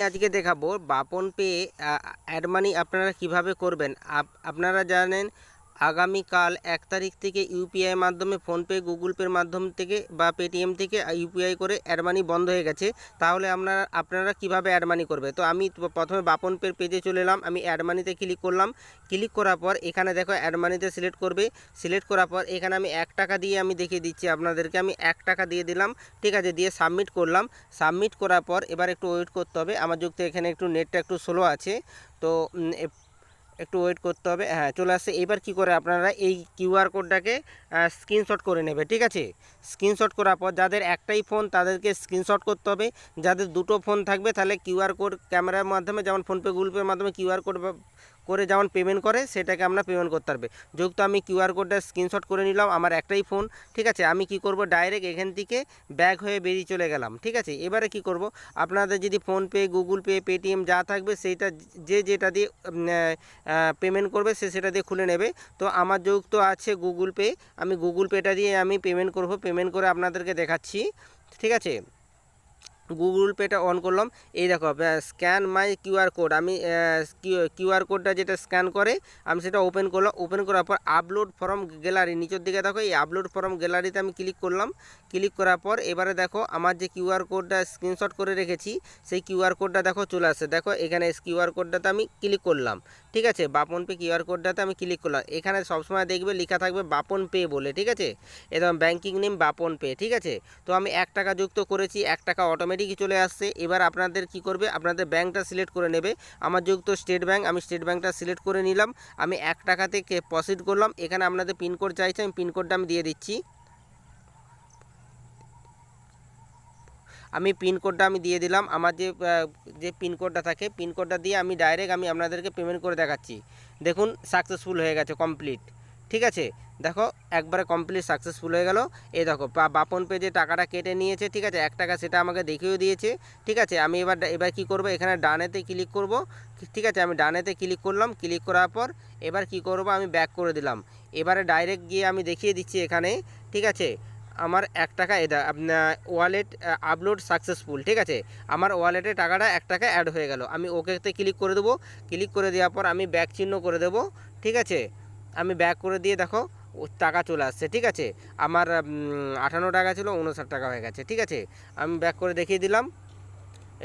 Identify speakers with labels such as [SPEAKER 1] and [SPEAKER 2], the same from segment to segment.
[SPEAKER 1] আজকে দেখাবো Bapan pay add মানি আপনারা কীভাবে করবেন? আপ- আপনারা জানেন আগামীকাল এক তারিখ থেকে ইউপিআই মাধ্যমে ফোনপে, গুগল পের মাধ্যম থেকে বা পেটিএম থেকে ইউপিআই করে অ্যাড মানি বন্ধ হয়ে গেছে। তাহলে আপনারা আপনারা কীভাবে অ্যাড মানি করবে? তো আমি প্রথমে বাপন পের পেজে চলে এলাম, আমি অ্যাড মানিতে ক্লিক করলাম। ক্লিক করার পর এখানে দেখো অ্যাড মানিতে সিলেক্ট করবে। সিলেক্ট করার পর এখানে আমি এক টাকা দিয়ে আমি দেখিয়ে দিচ্ছি আপনাদেরকে। আমি এক টাকা দিয়ে দিলাম, ঠিক আছে, দিয়ে সাবমিট করলাম। সাবমিট করার পর এবার একটু ওয়েট করতে হবে। আমার যুক্ত এখানে একটু নেটটা একটু স্লো আছে। তো একটু ওয়েট করতে হবে। হ্যাঁ চলে আসছে। এবার কি করে আপনারা এই কিউআর কোডটাকে স্ক্রিনশট করে নেবে, ঠিক আছে? স্ক্রিনশট করার পর যাদের একটাই ফোন তাদেরকে স্ক্রিনশট করতে হবে। যাদের দুটো ফোন থাকবে, তাহলে কিউআর কোড ক্যামেরার মাধ্যমে, যেমন ফোনপে গুগল পের মাধ্যমে কিউআর কোড করে যেমন পেমেন্ট করে, সেটাকে আমরা পেমেন্ট করতে পারবে। যেহেতু আমি কিউআর কোডটা স্ক্রিনশট করে নিলাম, আমার একটাই ফোন ঠিক আছে? আমি কি করব? ডাইরেক্ট এখান থেকে ব্যাক হয়ে বেরিয়ে চলে গেলাম, ঠিক আছে? এবারে কি করব? আপনাদের যদি ফোনপে গুগল পে পেটিএম যা থাকবে, সেইটা যে যেটা দিয়ে পেমেন্ট করবে, সে সেটা দিয়ে খুলে নেবে। তো আমার যুক্ত আছে গুগল পে আমি গুগল পেটা দিয়ে আমি পেমেন্ট করব পেমেন্ট করে আপনাদেরকে দেখাচ্ছি, ঠিক আছে? গুগল পেটা অন করলাম। এই দেখো স্ক্যান মাই কিউআর কোড আমি কিউআর কোডটা যেটা স্ক্যান করে, আমি সেটা ওপেন করলাম। ওপেন করার পর আপলোড ফর্ম গ্যালারি নিচের দিকে দেখো, এই আপলোড ফর্ম গ্যালারিতে আমি ক্লিক করলাম। ক্লিক করার পর এবারে দেখো, আমার যে কিউআর কোডটা স্ক্রিনশট করে রেখেছি, সেই কিউআর কোডটা দেখো চলে আসছে। দেখো, এখানে কিউআর কোডটাতে আমি ক্লিক করলাম। ঠিক আছে? বাপন পে কিউআর কোডটাতে আমি ক্লিক করলাম। এখানে সবসময় দেখবে, লেখা থাকবে বাপন পে বলে, ঠিক আছে? এরকম ব্যাঙ্কিং নেম বাপন পে ঠিক আছে? তো আমি এক টাকা যুক্ত করেছি, এক টাকা অটোমেটিকই চলে আসছে। এবার আপনাদের কি করবে? আপনাদের ব্যাঙ্কটা সিলেক্ট করে নেবে। আমার যুক্ত স্টেট ব্যাঙ্ক আমি স্টেট ব্যাঙ্কটা সিলেক্ট করে নিলাম। আমি এক টাকা থেকে প্রসিড করলাম। এখানে আপনাদের পিনকোড চাইছে, আমি পিনকোডটা আমি দিয়ে দিচ্ছি। আমি পিনকোডটা আমি দিয়ে দিলাম। আমার যে যে পিনকোডটা থাকে পিনকোডটা দিয়ে আমি ডাইরেক্ট আমি আপনাদেরকে পেমেন্ট করে দেখাচ্ছি। দেখুন সাকসেসফুল হয়ে গেছে কমপ্লিট ঠিক আছে? দেখো, একবারে কমপ্লিট সাকসেসফুল হয়ে গেল। এই দেখো বাপন পে যে টাকাটা কেটে নিয়েছে, ঠিক আছে, এক টাকা সেটা আমাকে দেখিয়েও দিয়েছে, ঠিক আছে, আমি এবার এবার কি করব, এখানে ডানেতে ক্লিক করব ঠিক আছে, আমি ডানেতে ক্লিক করলাম ক্লিক করার পর এবার কি করব, আমি ব্যাক করে দিলাম। এবারে ডাইরেক্ট গিয়ে আমি দেখিয়ে দিচ্ছি এখানে, ঠিক আছে, আমার এক টাকা ওয়ালেট আপলোড সাকসেসফুল ঠিক আছে, আমার ওয়ালেটে টাকাটা এক টাকা অ্যাড হয়ে গেল। আমি ওকেতে ক্লিক করে দেবো ক্লিক করে দেওয়ার পর আমি ব্যাক চিহ্ন করে দেবো, ঠিক আছে, আমি ব্যাক করে দিয়ে দেখো টাকা চলে আসছে, ঠিক আছে? আমার আঠান্ন টাকা ছিল, উনষাট টাকা হয়ে গেছে, ঠিক আছে? আমি ব্যাক করে দেখিয়ে দিলাম।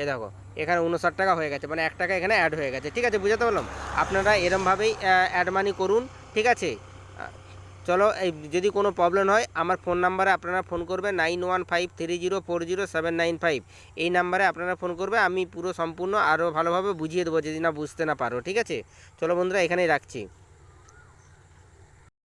[SPEAKER 1] এই দেখো, এখানে উনষাট টাকা হয়ে গেছে মানে এক টাকা এখানে অ্যাড হয়ে গেছে, ঠিক আছে? বুঝাতে পারলাম? আপনারা এরমভাবেই অ্যাড মানি করুন, ঠিক আছে? চলো, এই যদি কোনো প্রবলেম হয়, আমার ফোন নাম্বারে আপনারা ফোন করবে nine one five three zero four zero seven nine five এই নাম্বারে আপনারা ফোন করবে, আমি পুরো সম্পূর্ণ আরও ভালোভাবে বুঝিয়ে দেবো, যদি না বুঝতে না পারো, ঠিক আছে? চলো বন্ধুরা, এখানেই রাখছি।